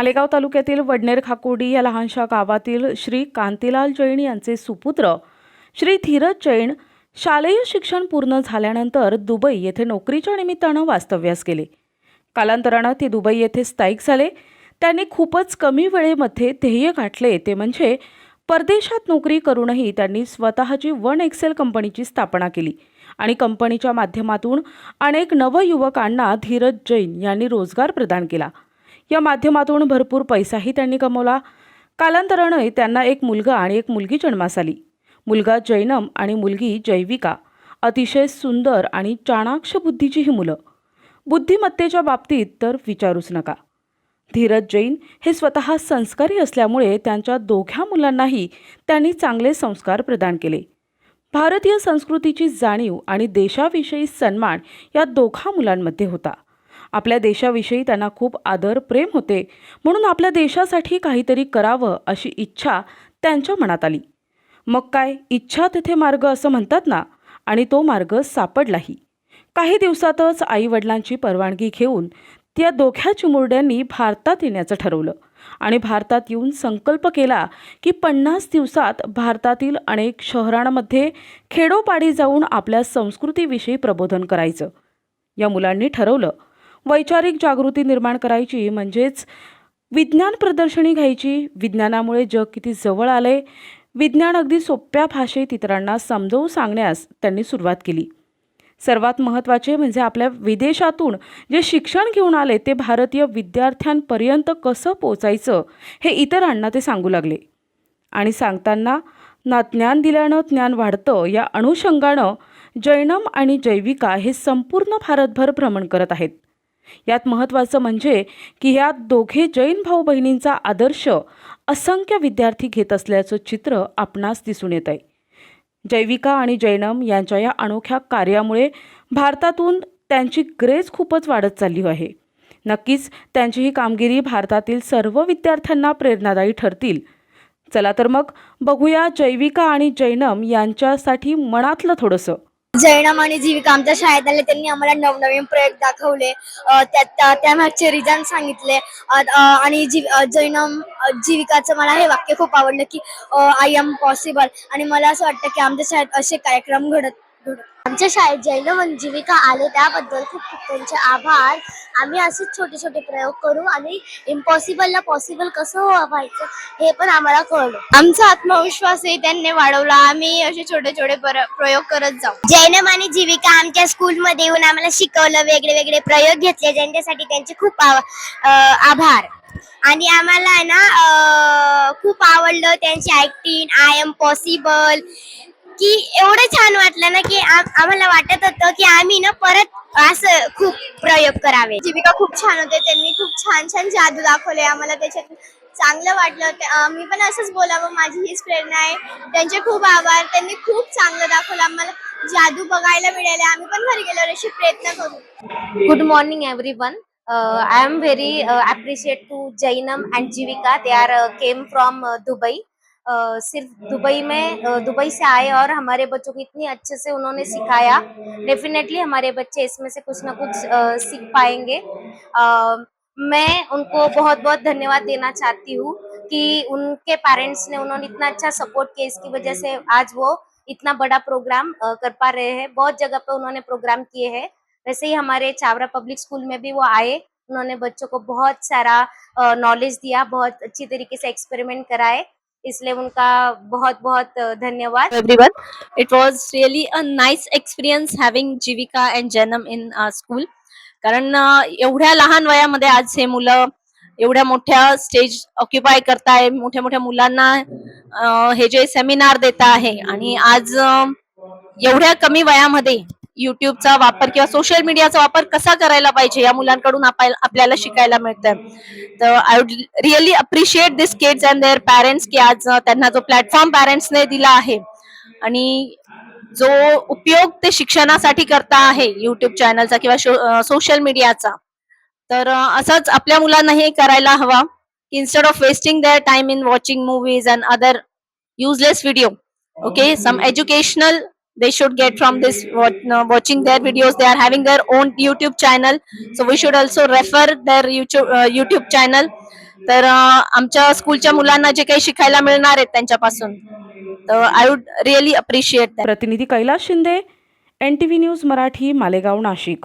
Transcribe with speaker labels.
Speaker 1: मालेगाव तालुक्यातील वडनेर खाकोडी या लहानशा गावातील श्री कांतीलाल जैन यांचे सुपुत्र श्री धीरज जैन शालेय शिक्षण पूर्ण झाल्यानंतर दुबई येथे नोकरीच्या निमित्तानं वास्तव्यास गेले. कालांतरानं ते दुबई येथे स्थायिक झाले. त्यांनी खूपच कमी वेळेमध्ये ध्येय गाठले. ते म्हणजे परदेशात नोकरी करूनही त्यांनी स्वतःची वन एक्सेल कंपनीची स्थापना केली आणि कंपनीच्या माध्यमातून अनेक नवयुवकांना धीरज जैन यांनी रोजगार प्रदान केला. या माध्यमातून भरपूर पैसाही त्यांनी कमवला. कालांतराने त्यांना एक मुलगा आणि एक मुलगी जन्मास आली. मुलगा जैनम आणि मुलगी जैविका. अतिशय सुंदर आणि चाणाक्ष बुद्धीची ही मुलं. बुद्धिमत्तेच्या बाबतीत तर विचारूच नका. धीरज जैन हे स्वतः संस्कारी असल्यामुळे त्यांच्या दोघ्या मुलांनाही त्यांनी चांगले संस्कार प्रदान केले. भारतीय संस्कृतीची जाणीव आणि देशाविषयी सन्मान या दोघा मुलांमध्ये होता. आपल्या देशाविषयी त्यांना खूप आदर प्रेम होते. म्हणून आपल्या देशासाठी काहीतरी करावं अशी इच्छा त्यांच्या मनात आली. मग काय? इच्छा तेथे मार्ग असं म्हणतात ना? आणि तो मार्ग सापडलाही. काही दिवसातच आईवडिलांची परवानगी घेऊन त्या दोघ्या चिमुरड्यांनी भारतात येण्याचं ठरवलं. आणि भारतात येऊन संकल्प केला की पन्नास दिवसात भारतातील अनेक शहरांमध्ये खेडोपाडी जाऊन आपल्या संस्कृतीविषयी प्रबोधन करायचं. या मुलांनी ठरवलं वैचारिक जागृती निर्माण करायची म्हणजेच विज्ञान प्रदर्शनी घ्यायची. विज्ञानामुळे जग किती जवळ आले विज्ञान अगदी सोप्या भाषेत इतरांना समजावून सांगण्यास त्यांनी सुरुवात केली. सर्वात महत्त्वाचे म्हणजे आपल्या विदेशातून जे शिक्षण घेऊन आले ते भारतीय विद्यार्थ्यांपर्यंत कसं पोचायचं हे इतरांना ते सांगू लागले. आणि सांगताना ना ज्ञान दिल्यानं ज्ञान वाढतं या अनुषंगानं जैनम आणि जैविका हे संपूर्ण भारतभर भ्रमण करत आहेत. यात महत्त्वाचं म्हणजे की ह्या दोघे जैन भाऊ बहिणींचा आदर्श असंख्य विद्यार्थी घेत असल्याचं चित्र आपणास दिसून येत आहे जैविका आणि जैनम यांच्या या अनोख्या कार्यामुळे भारतातून त्यांची ग्रेज खूपच वाढत चालली आहे. नक्कीच त्यांची ही कामगिरी भारतातील सर्व विद्यार्थ्यांना प्रेरणादायी ठरतील. चला तर मग बघूया जैविका आणि जैनम यांच्यासाठी मनातलं थोडंसं.
Speaker 2: जैनम आणि जीविका आमच्या शाळेत आले त्यांनी आम्हाला नवनवीन प्रयोग दाखवले. त्या त्यामागचे रिझन सांगितले. आणि जी जैनम जीविकाचं मला हे वाक्य खूप आवडलं की आय एम पॉसिबल आणि मला असं वाटतं की आमच्या शाळेत असे कार्यक्रम घडत घडत आमच्या शाळेत जैनम आणि जीविका आले त्याबद्दल खूप खूप त्यांचे आभार. आम्ही असेच छोटे छोटे प्रयोग करू आणि इम्पॉसिबलला पॉसिबल कसं व्हायचं हे पण आम्हाला कळलं. आमचा आत्मविश्वासही त्यांनी वाढवला. आम्ही असे छोटे छोटे पर- प्रयोग करत जाऊ. जैनम आणि जीविका आमच्या स्कूलमध्ये येऊन आम्हाला शिकवलं वेगळे वेगळे प्रयोग घेतले. ज्यांच्यासाठी त्यांचे खूप आभार. आणि आम्हाला ना खूप आवडलं त्यांची ऍक्टिंग आय एम पॉसिबल की एवढं छान वाटलं ना की आम्हाला वाटत होतं की आम्ही ना परत असं खूप प्रयोग करावे. जीविका खूप छान होते त्यांनी खूप छान छान जादू दाखवले. आम्हाला त्याच्यात चांगलं वाटलं होतं. मी पण असंच बोलावं माझी हीच प्रेरणा आहे. त्यांचे खूप आभार. त्यांनी खूप चांगलं दाखवलं. आम्हाला जादू बघायला मिळाले. आम्ही पण घरी गेल्यावर अशी प्रयत्न करू.
Speaker 3: Good morning every I am very appreciate to Jainam and Jeevika and are came from Dubai सिर्फ़ दुबई में दुबई से आए और हमारे बच्चों को इतनी अच्छे से उन्होंने सिखाया। डेफिनेटली हमारे बच्चे इसमें से कुछ ना कुछ सीख पाएँगे। मैं उनको बहुत बहुत धन्यवाद देना चाहती हूँ कि उनके पेरेंट्स ने, उन्होंने इतना अच्छा सपोर्ट किया। इसकी वजह से आज वो इतना बड़ा प्रोग्राम कर पा रहे हैं। बहुत जगह पे उन्होंने प्रोग्राम किए हैं। वैसे ही हमारे चावरा पब्लिक स्कूल में भी वो आए। उन्होंने बच्चों को बहुत सारा नॉलेज दिया, बहुत अच्छी तरीके से एक्सपेरिमेंट कराए। इसलिए उनका बहुत बहुत अ, धन्यवाद.
Speaker 4: It was really a nice experience having Jivika and Janam in our school. कारण अं, एवढ्या लहान वयामध्ये आज हे मुलं एवढ्या मोठ्या स्टेज ऑक्युपाय करताय मोठ्या मोठ्या मुलांना अं, हे जे सेमिनार देत आहे आणि आज अं, एवढ्या कमी वयामध्ये युट्यूबचा वापर किंवा सोशल मीडियाचा वापर कसा करायला पाहिजे या मुलांकडून आपल्याला आपल्याला शिकायला मिळतंय. तर I would really appreciate this kids and their parents की आज त्यांना जो प्लॅटफॉर्म पॅरेंट्सने दिला आहे. आणि जो उपयोग ते शिक्षणासाठी करता आहे युट्यूब चॅनलचा किंवा सोशल मीडियाचा तर असंच आपल्या मुलांनाही करायला हवा instead of wasting their time in watching movies and other useless video okay some educational they should get from this what, uh, watching their videos they are having their own youtube channel so we should also refer their youtube uh, youtube channel तर आमच्या स्कूलच्या मुलांना जे काही शिकायला मिळणार आहेत त्यांच्यापासून तर आय वुड रिअली अप्रिशिएट
Speaker 1: प्रतिनिधी Kailas Shinde N T V news Marathi Malegaon Nashik